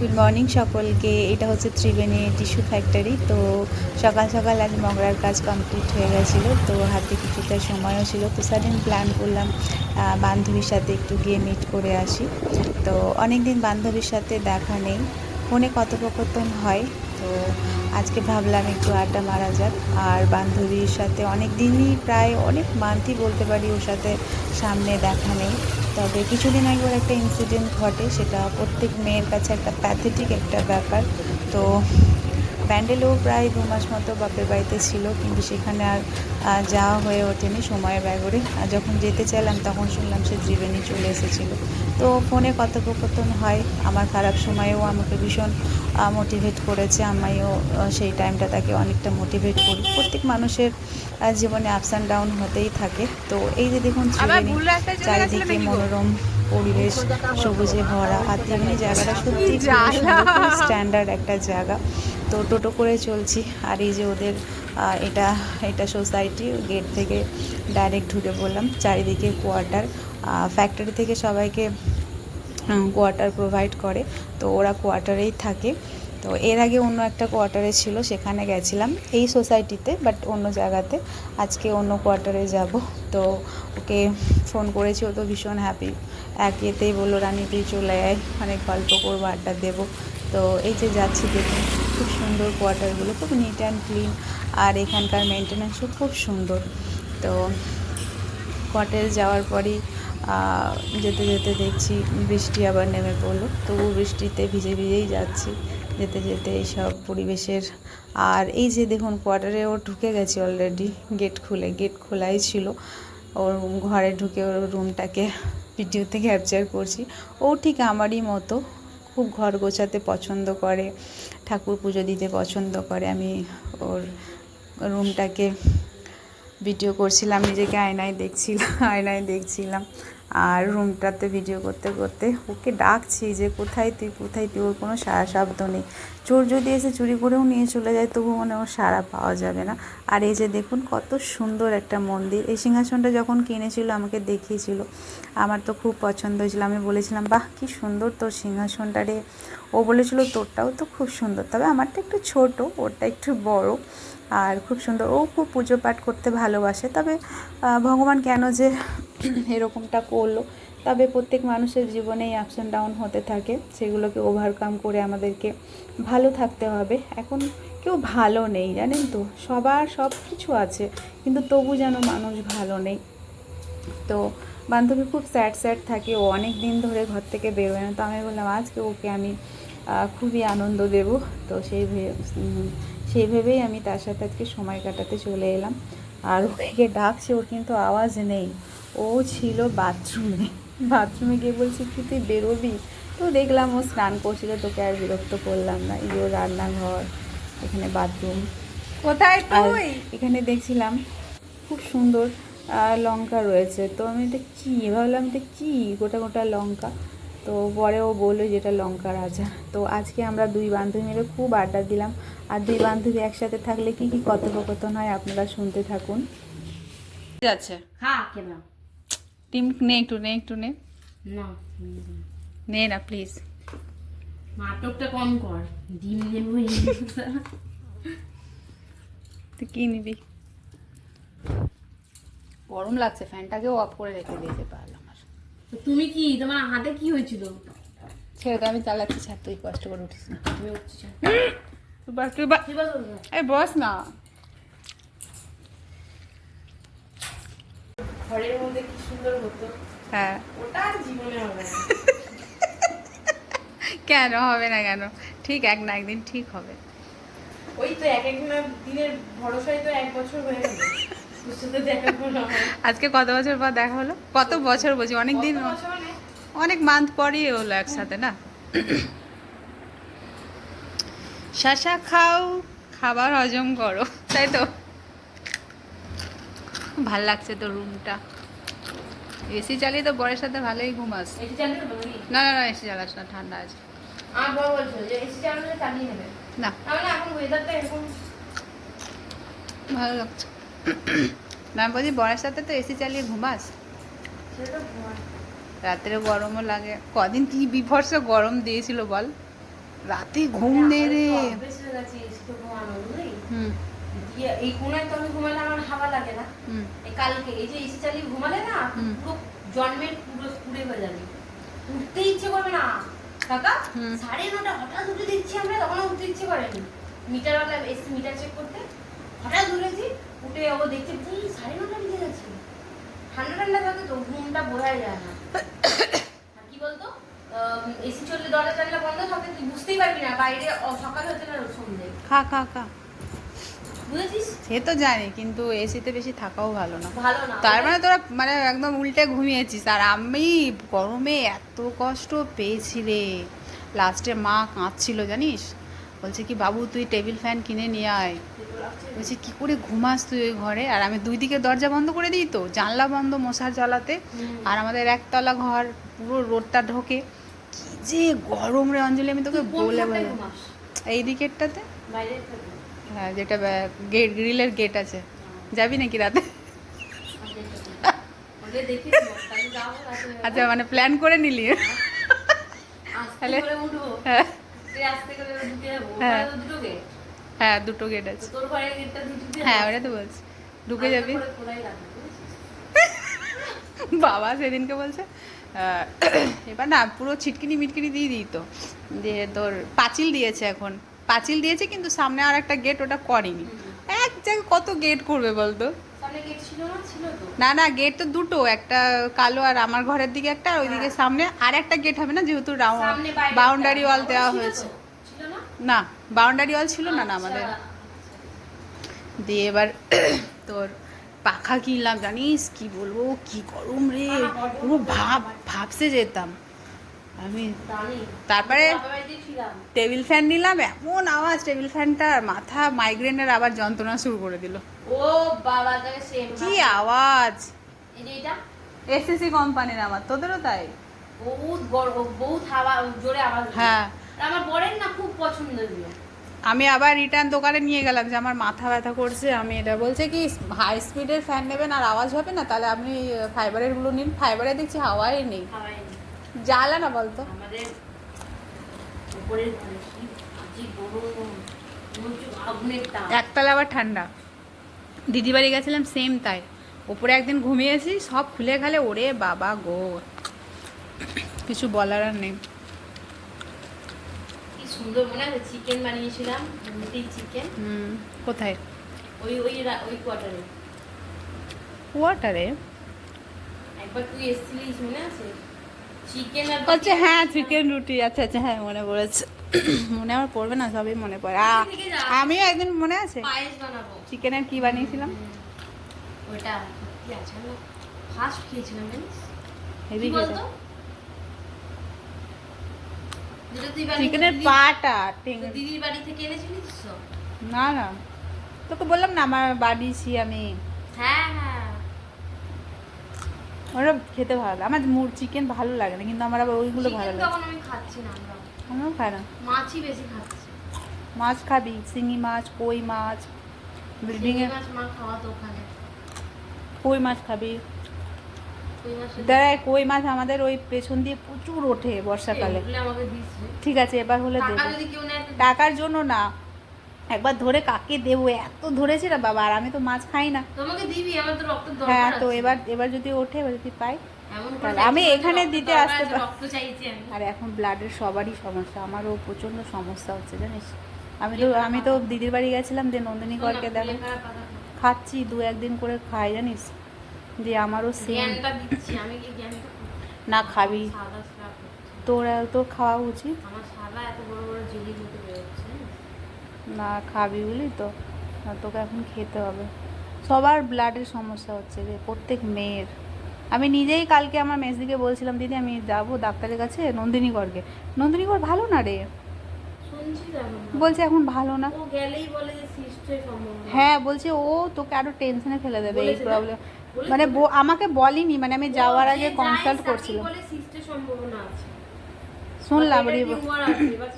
Good morning সকলকে। এটা হচ্ছে ত্রিবেণী টিস্যু ফ্যাক্টরি তো সকাল সকাল আজ মগরার কাজ কমপ্লিট হয়ে গেছিল। তো হাতে কিছুটা সময়ও ছিল। তো সাডেন প্ল্যান করলাম বান্ধবীর সাথে একটু গিয়ে মিট করে আসি। তো অনেক দিন বান্ধবীর সাথে দেখা নেই। ফোনে কথোপকথন হয়। তো আজকে ভাবলাম একটু আড্ডা মারা যাক। আর বান্ধবীর সাথে অনেক দিনই প্রায় অনেক মান্থই বলতে পারি ওর সাথে সামনে দেখা নেই। তবে কিছুদিন আগে একটা ইনসিডেন্ট ঘটে, সেটা প্রত্যেক মেয়ের কাছে একটা প্যাথেটিক একটা ব্যাপার। তো প্যান্ডেলেও প্রায় দু মাস মতো বাপের বাড়িতে ছিল কিন্তু সেখানে আর যাওয়া হয়ে ওঠেনি সময়ের ব্যাগরে আর যখন যেতে চাইলাম তখন শুনলাম সে ত্রিবেণী চলে এসেছিল তো ফোনে কথোপকথন হয় আমার খারাপ সময়েও আমাকে ভীষণ মোটিভেট করেছে আমিও সেই টাইমটা তাকে অনেকটা মোটিভেট করি প্রত্যেক মানুষের জীবনে আপস অ্যান্ড ডাউন হতেই থাকে তো এই যে দেখুন ত্রিবেণী চারিদিকে মনোরম পরিবেশ সবুজে ভরা আর ত্রিবেণী জায়গাটা সত্যি স্ট্যান্ডার্ড একটা জায়গা তো টোটো করে চলছি। আর এই যে ওদের এটা এটা সোসাইটি গেট থেকে ডাইরেক্ট ঢুকে পড়লাম। চারিদিকে কোয়ার্টার ফ্যাক্টরি থেকে সবাইকে কোয়ার্টার প্রোভাইড করে। তো ওরা কোয়ার্টারেই থাকে। তো এর আগে অন্য একটা কোয়ার্টারে ছিল, সেখানে গেছিলাম। এই সোসাইটিতে বাট অন্য জায়গাতে। আজকে অন্য কোয়ার্টারে যাব। তো ওকে ফোন করেছি, ও তো ভীষণ হ্যাপি এক ইয়েতেই বলল, রানি, তুই চলে আয়। অনেক গল্প করব, আড্ডা দেবো। তো এই যে যাচ্ছি দেখুন খুব সুন্দর কোয়ার্টারগুলো, খুব নিট অ্যান্ড ক্লিন আর এখানকার মেনটেন্যান্সও খুব সুন্দর। তো কোয়ার্টারে যাওয়ার পরই যেতে যেতে দেখছি বৃষ্টি আবার নেমে পড়ল। তবু বৃষ্টিতে ভিজে ভিজেই যাচ্ছি, যেতে যেতে এইসব পরিবেশের আর এই যে দেখুন কোয়ার্টারে ও ঢুকে গেছে অলরেডি গেট খুলে গেট খোলাই ছিল। ওর ঘরে ঢুকে ওর রুমটাকে ভিডিওতে ক্যাপচার করছি। ও ঠিক আমারই মতো খুব ঘর গোছাতে পছন্দ করে, ঠাকুর পুজো দিতে পছন্দ করে। আমি ওর রুমটাকে ভিডিও করছিলাম, নিজেকে আয়নায় দেখছিলাম আয়নায় দেখছিলাম। আর রুমটাতে ভিডিও করতে করতে ওকে ডাকছি যে, কোথায় তুই? কোথায় তুই? ওর কোনো সারা শব্দ নেই। চোর যদি এসে চুরি করেও নিয়ে চলে যায়, তবু মনে ওর সারা পাওয়া যাবে না। আর এই যে দেখুন, কত সুন্দর একটা মন্দির। এই সিংহাসনটা যখন কিনেছিল, আমাকে দেখিয়েছিল। আমার তো খুব পছন্দ হয়েছিল। আমি বলেছিলাম, বাহ, কি সুন্দর তোর সিংহাসনটা রে। ও বলেছিল, তোরটাও তো খুব সুন্দর। তবে আমারটা একটু ছোট, ওরটা একটু বড়। আর খুব সুন্দর। ও খুব পুজো পাঠ করতে ভালোবাসে। তবে ভগবান কেন যে এরকমটা করল। তবে প্রত্যেক মানুষের জীবনেই আপস অ্যান্ড ডাউন হতে থাকে। সেগুলোকে ওভারকাম করে আমাদেরকে ভালো থাকতে হবে। এখন কেউ ভালো নেই, জানেন তো? সবার সব কিছু আছে, কিন্তু তবু যেন মানুষ ভালো নেই। তো বান্ধবী খুব স্যাড স্যাড থাকে। ও অনেক দিন ধরে ঘর থেকে বেরোয় না। তো আমি বললাম, আজকে ওকে আমি খুবই আনন্দ দেব। তো সেই সেই ভেবেই আমি তার সাথে আজকে সময় কাটাতে চলে এলাম। আর ওকে ডাকছে, ওর কিন্তু আওয়াজ নেই। ও ছিল বাথরুমে বাথরুমে গিয়ে বলছি কি তুই বেরোবি? তো দেখলাম ও স্নান করছিল তোকে আর বিরক্ত করলাম না। এই যে ওর রান্নাঘর এখানে বাথরুম কোথায় তুই? এখানে দেখছিলাম খুব সুন্দর লঙ্কা রয়েছে। তো আমি এটা কী? ভাবলাম এটা কী? গোটা গোটা লঙ্কা। তো পরে ও বলল যেটা লঙ্কা রাজা। তো আজকে আমরা দুই বান্ধবী মিলে খুব আড্ডা দিলাম। আর দুই বান্ধবী একসাথে থাকলে কি কি কথোপকথন হয় আপনারা শুনতে থাকুন। ঠিক আছে। হ্যাঁ কেন টিম নে একটু নে একটু নে। না। নে না প্লিজ নাটকটা কম কর। ডিম নেব তুই কী নিবি? গরম লাগছে ফ্যানটাকেও অফ করে রেখে দিয়েছে পারলাম আর তো তুমি কি তোমার হাতে কি হয়েছিল? ছেড়ে দে, আমি চালাচ্ছি ছাড় তুই কষ্ট করে উঠিস না। আমি উঠছি তুই বস না। ঘরের মধ্যে কি সুন্দর হতো? হ্যাঁ। ওটা আর জীবনে হবে না। কেন? হবে না কেন? ঠিক এক না একদিন ঠিক হবে। ওই তো এক এক দিনের ভরসায় তো এক বছর হয়ে গেল। আজকে কত বছর পর দেখা হলো? কত বছর বলছি? অনেক দিন মানে? অনেক মান্থ পরই হলো একসাথে না? শাসা খাও খাবার হজম করো তাই তো? ভালো লাগছে তো রুমটা এসি চালিয়ে তো বরের সাথে ভালোই ঘুমাস? না না না এসি চালাস না ঠান্ডা আছে। না। ভালো লাগছে। না বলছি বরের সাথে তো এসি চালিয়ে ঘুমাস। রাত্রে গরমও লাগে। কদিন কি বিভৎস গরম দিয়েছিল বল। রাতে ঘুম নেই রে? হুম। দিয়ে এই কোনায় তো আমি ঘুমালে আমার হাওয়া লাগে না। এই কালকে এই যে এসি চালিয়ে ঘুমালে না পুরো জন্মের পুরো পুড়ে হয়ে যাবে। উঠতে ইচ্ছে করবে না। কাকা সাড়ে নটা হঠাৎ উঠে দিচ্ছি আমরা তখন উঠতে ইচ্ছে করেনি মিটারওয়ালা এসে মিটার চেক করতে হঠাৎ উঠেছি উঠে ও দেখছে "এই, সাড়ে নটা বেজে গেছে। ঠান্ডা ঠান্ডা থাকে তো ঘুমটা বোঝাই যায় না। আর কি বলতো এসি চললে দরজা জানলা বন্ধ থাকে তুই বুঝতেই পারবি না বাইরে সকাল হচ্ছে না সন্ধে। খা খা খা। সে তো জানি কিন্তু এসিতে বেশি থাকাও ভালো না। তার মানে তোরা মানে একদম উল্টে ঘুমিয়েছিস। আর আমি গরমে এত কষ্ট পেয়েছি রে। লাস্টে মা কাঁদছিল জানিস? বলছে কি বাবু তুই টেবিল ফ্যান কিনে নিয়ে আয়। বলছি কি করে ঘুমাস তুই ওই ঘরে? আর আমি দুই দিকে দরজা বন্ধ করে দিই তো জানলা বন্ধ মশার জ্বালাতে। আর আমাদের একতলা ঘর পুরো রোডটা ঢোকে। কি যে গরম রে অঞ্জলি আমি তোকে বলে বলে। এই দিকেরটাতে? বাইরে? হ্যাঁ যেটা গেট গ্রিলের গেট আছে যাবি নাকি রাতে। আচ্ছা মানে প্ল্যান করে নিলি তাহলে- হ্যাঁ। হ্যাঁ। দুটো গেট আছে দিয়ে হ্যাঁ। ওটা তো বলছি ঢুকে যাবি? বাবা সেদিনকে বলছে এবার না পুরো ছিটকিনি মিটকিনি দিয়ে দিই তো যে তোর পাঁচিল দিয়েছে এখন পাঁচিল দিয়েছে কিন্তু সামনে আর একটা গেট ওটা করেনি। এক জায়গায় কত গেট করবে বলতো? না? না না গেট তো দুটো একটা কালো আর আমার ঘরের দিকে একটা আর ওইদিকে হ্যাঁ। সামনে আর একটা গেট হবে না? যেহেতু বাউন্ডারি ওয়াল দেওয়া হয়েছে। না? বাউন্ডারি ওয়াল ছিল না না আমাদের। আচ্ছা। দিয়ে এবার তোর পাখা কিনলাম জানিস কি বলব? কি গরম রে। পুরো ভাব ভাবসে যেতাম। আমি তারপরে। টেবিল ফ্যান নিলাম এমন আওয়াজ টেবিল ফ্যানটার মাথা মাইগ্রেনের আবার যন্ত্রণা শুরু করে দিল। ও বাবা কি আওয়াজ? এসএসসি কোম্পানির আমার তোদেরও তাই? বহুত বড় বহুত হাওয়া জোরে আওয়াজ হ্যাঁ। আমার বরের না খুব পছন্দ এগুলো আমি আবার রিটার্ন দোকানে নিয়ে গেলাম যে আমার মাথা ব্যথা করছে আমি এটা বলছে কি হাই স্পিডের ফ্যান নেবেন আর আওয়াজ হবে না? তাহলে আপনি ফাইবারেরগুলো নিন। ফাইবারে দেখছি হাওয়াই নেই। হাওয়াই নেই। জ্বালা না বলতো? আমাদের মনে একতলা আবার ঠান্ডা। দিদি বাড়ি গেছিলাম সেম তাই। ওপরে একদিন ঘুমিয়েছি সব খুলে খালে ওরে বাবা গো। কিছু বলার আর নেই। কি সুন্দর মনে আছে? চিকেন বানিয়েছিলাম রুটি চিকেন হুম কোথায়? ওই ওই ওই কোয়ার্টারে ওয়াটারে একবার তুই এসেছিলিস মনে আছে? আর আচ্ছা হ্যাঁ চিকেন রুটি। আচ্ছা আচ্ছা হ্যাঁ মনে পড়েছে। মনে আমার পড়বে না সবই মনে পড়ে। আমিও একদিন মনে আছে? চিকেনের কি বানিয়েছিলাম? ওটা না ফার্স্ট খেয়েছিলাম হেভি চিকেনের পাটা দিদির বাড়ি থেকে এনেছিলিস না না। তোকে বললাম না আমার বাড়িছি আমি। হ্যাঁ হ্যাঁ। ওরা খেতে ভালো লাগে। আমার মুর চিকেন ভালো লাগে না কিন্তু আমার আবার ওইগুলো ভালো লাগে। আমি খাচ্ছি না আমরা? আমিও খাই না। মাছই বেশি খাচ্ছি। মাছ খাবি শিঙি মাছ কই মাছ বিল্ডিংয়ে মাছ মা খাওয়া তো ওখানে। কই মাছ খাবি? দাঁড়ায় কই মাছ আমাদের ওই পেছন দিয়ে প্রচুর ওঠে বর্ষাকালে। ঠিক আছে এবার হলে দেবো। টাকার জন্য না একবার ধরে কাকে দেবো? এত ধরেছে না বাবা আর আমি তো মাছ খাই না। তোমাকে দিবি আমার তো রক্ত দরকার হ্যাঁ তো এবার এবার যদি ওঠে এবার যদি পাই আমি এখানে দিতে আসতে চাইছি আর এখন ব্লাডের সবারই সমস্যা আমারও প্রচণ্ড সমস্যা হচ্ছে জানিস? আমি তো আমি তো দিদির বাড়ি গেছিলাম যে নন্দিনী করকে দেখো। খাচ্ছি দু একদিন করে খাই জানিস? যে আমারও সেম না খাবি। তোর তোর খাওয়া উচিত? আমার সাদা এত বড় বড় জানিস? না খাবি বলি তো। তোকে এখন খেতে হবে। সবার ব্লাডের সমস্যা হচ্ছে রে প্রত্যেক মেয়ের। আমি নিজেই কালকে আমার মেসদিকে বলছিলাম দিদি আমি যাব ডাক্তারের কাছে নন্দিনীগড়কে। নন্দিনীগড় ভালো না রে। বলছে এখন ভালো না। হ্যাঁ বলছে ও তোকে আরও টেনশনে ফেলে দেবে এই প্রবলেম মানে? আমাকে বলেনি মানে আমি যাওয়ার আগে কনসাল্ট করছিলাম। শুনলাম রিপোর্ট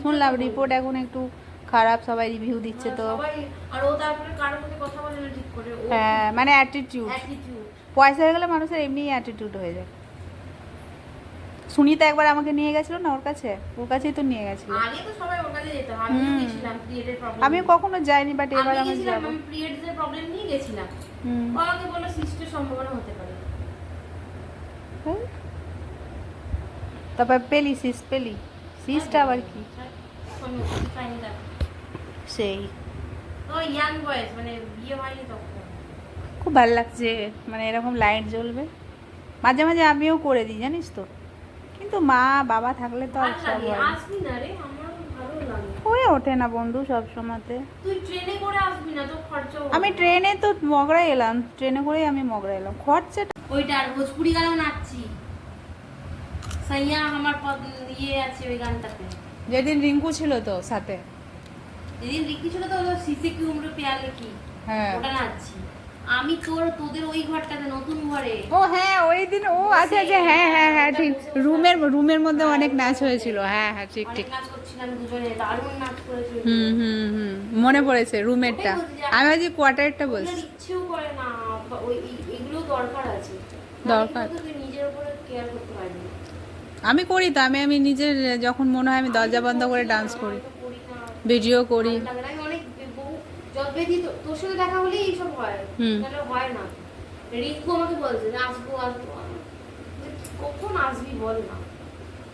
শুনলাম রিপোর্ট এখন একটু খারাপ সবাই রিভিউ দিচ্ছে হ্যাঁ, তো। আর ও তারপরে কথা বলে না ঠিক করে হ্যাঁ মানে অ্যাটিটিউড পয়সা হয়ে গেলে মানুষের এমনি অ্যাটিটিউড হয়ে যায়। সুনিতা একবার আমাকে নিয়ে গেছিল না ওর কাছে? ওর কাছেই তো নিয়ে গেছিল। আগে তো সবাই ওর কাছে যেতাম আমিও হুম। গেছিলাম পিরিয়ডের প্রবলেম আমি কখনো যাইনি বাট এবার আমি যাব। আমি প্রবলেম নিয়ে গেছিলাম। হুম। ও আমাকে বলল সিস্টের সম্ভাবনা হতে পারে। হ্যাঁ। তারপর পেলি সিস পেলি? সিসটা আবার কি আমি ওষুধ খাইনি তারপর। সেই। মানে খুব ভালো লাগছে মানে এরকম লাইট জ্বলবে। মাঝে মাঝে আমিও করে দিই জানিস তো। কিন্তু মা বাবা থাকলে তো আর সব হয় ওঠে না বন্ধু সব সময়তে। আমি ট্রেনে তো মগরা এলাম ট্রেনে করেই আমি মগরা এলাম। খরচাটা ওইটা আর ভোজপুরি গানেও নাচছি। সাইয়া আমার ইয়ে আছে ওই গানটাতে। যেদিন রিঙ্কু ছিল তো সাথে। যেদিন রিকি ছিল তো সিসে কি উমরে পেয়ালে কি? হ্যাঁ। ওটা নাচছি আমি তোর তোদের ওই ঘরটাতে নতুন ঘরে। ও হ্যাঁ ওই দিন ও আচ্ছা আচ্ছা হ্যাঁ হ্যাঁ হ্যাঁ ঠিক। রুমের রুমের মধ্যে অনেক নাচ হয়েছিল। হ্যাঁ হ্যাঁ ঠিক ঠিক। নাচ করছিলাম দুজনে দারুণ নাচ করেছিল। হুম হুম হুম মনে পড়েছে রুমেরটা। আমি ভাবছি কোয়ার্টারটা বলছি। ইচ্ছেও করে না ওই এগুলো দরকার আছে। দরকার। নিজের উপরে কেয়ার করতে পারবি। আমি করি তো আমি আমি নিজের যখন মনে হয় আমি দরজা বন্ধ করে ডান্স করি। ভিডিও করি। ভালো লাগে না। আমি অনেক তোর সাথে দেখা হলেই এইসব হয়। হুম। নাহলে হয় না। রিঙ্কু আমাকে বলছে যে আসব আসব। কখন আসবি বল না?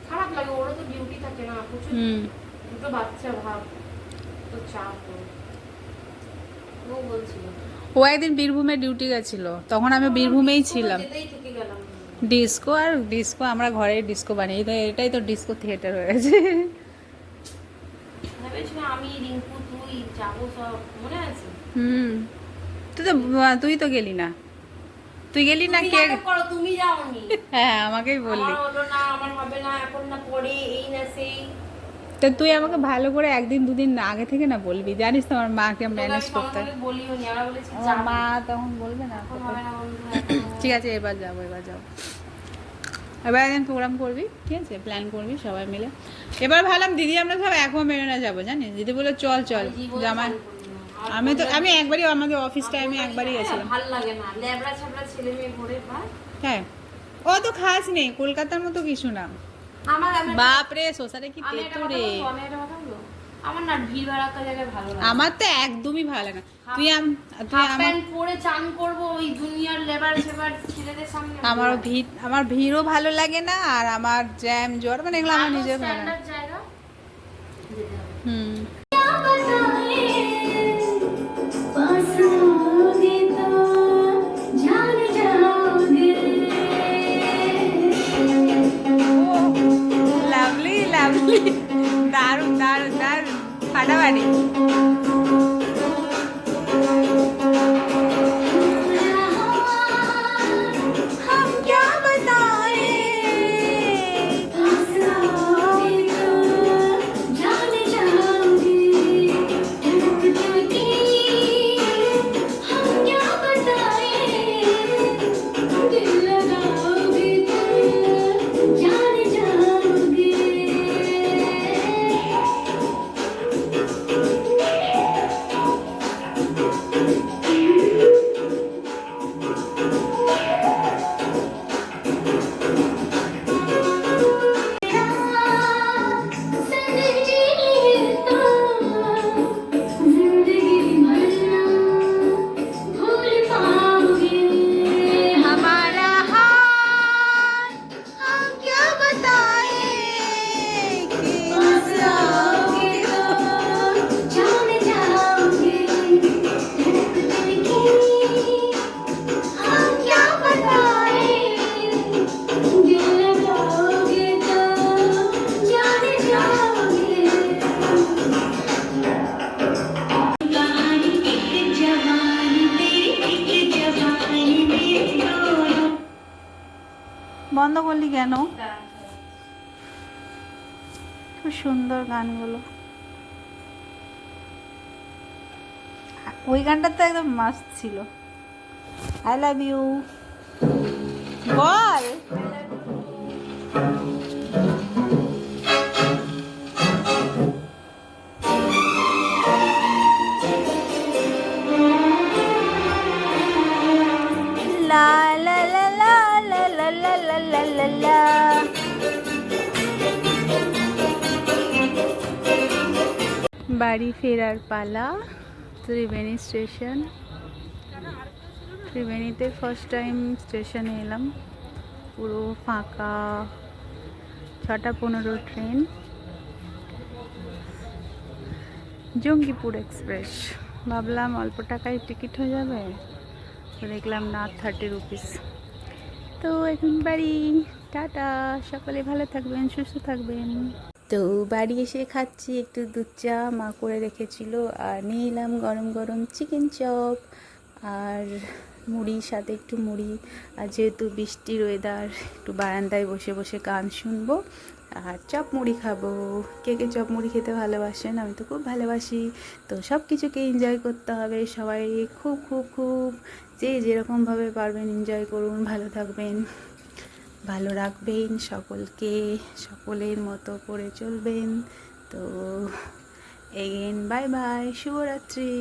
খারাপ লাগে ওরও তো ডিউটি থাকে না প্রচুর দুটো বাচ্চা ভাব তো চাপ ও বলছিল। ও একদিন বীরভূমে ডিউটি গেছিল তখন আমি বীরভূমেই ছিলাম। ডিস্কো আর ডিস্কো আমরা ঘরে ডিস্কো বানিয়ে এটাই তো ডিস্কো থিয়েটার হয়ে গেছে ভেবেছিলাম আমি রিঙ্কু তুই যাব সব মনে আছে? হুম। তুই তো তুই তো গেলি না। তুই গেলি না কে? করো তুমি যাওনি। হ্যাঁ আমাকেই বললি। হলো না আমার হবে না এখন না পরে এই না সেই। তো তুই আমাকে ভালো করে একদিন দুদিন আগে থেকে না বলবি। জানিস তো আমার মাকে ম্যানেজ করতে আমরা মা তখন বলবে না। ঠিক আছে এবার যাব এবার যাব। এবার একদিন প্রোগ্রাম করবি ঠিক আছে? প্ল্যান করবি সবাই মিলে। এবার ভাবলাম দিদি আমরা সব এখন মেরোনা যাব জানিস? দিদি বলে চল চল। আর আমি তো আমি একবারই আমাদের অফিস টাইমে একবারই হ্যাঁ, গেছিলাম। ভালো লাগে না। ল্যাবড়া ছাবড়া ছেলে মেয়ে ঘরে হ্যাঁ। ও তো খাস নেই কলকাতার মতো কিছু না। বাপরে শোষারে কি বাপ রে সোসারে কি আমি আমার না ভিড় ভাড়াকা জায়গায় ভালো লাগে আমার তো একদমই ভালো লাগে না। তুই আম- তুই আমার পরে চান করব ওই দুনিয়ার লেবার সেবার ছেলেদের সামনে। আমারও ভিড় আমার ভিড়ও ভালো লাগে না আর আমার জ্যাম জ্বর মানে এগুলো আমার নিজের ভালো কেন? খুব সুন্দর গানগুলো। ওই গানটা তো একদম মাস্ত ছিল। আই লাভ ইউ বল। বাড়ি ফেরার পালা, ত্রিবেণী স্টেশন। ত্রিবেণীতে ফার্স্ট টাইম স্টেশনে এলাম। পুরো ফাঁকা, ছটা পনেরো ট্রেন জঙ্গিপুর এক্সপ্রেস ভাবলাম অল্প টাকায় টিকিট হয়ে যাবে। দেখলাম না থার্টি রুপিস তো এখন বাড়ি। টাটা। সকলে ভালো থাকবেন, সুস্থ থাকবেন। তো বাড়ি এসে খাচ্ছি, একটু দুধ চা মা করে রেখেছিল, আর নিয়ে এলাম গরম গরম চিকেন চপ আর মুড়ির সাথে একটু মুড়ি, আর যেহেতু বৃষ্টির ওয়েদার একটু বারান্দায় বসে বসে গান শুনব, আর চপ মুড়ি খাব। কে কে চপ মুড়ি খেতে ভালোবাসেন? আমি তো খুব ভালোবাসি। তো সব কিছুকে এনজয় করতে হবে। সবাই খুব খুব খুব, যে যেরকমভাবে পারবেন এনজয় করুন, ভালো থাকবেন। ভালো রাখবেন সকলকে সকলের মতো করে চলবেন। তো এগেন বাই বাই শুভরাত্রি।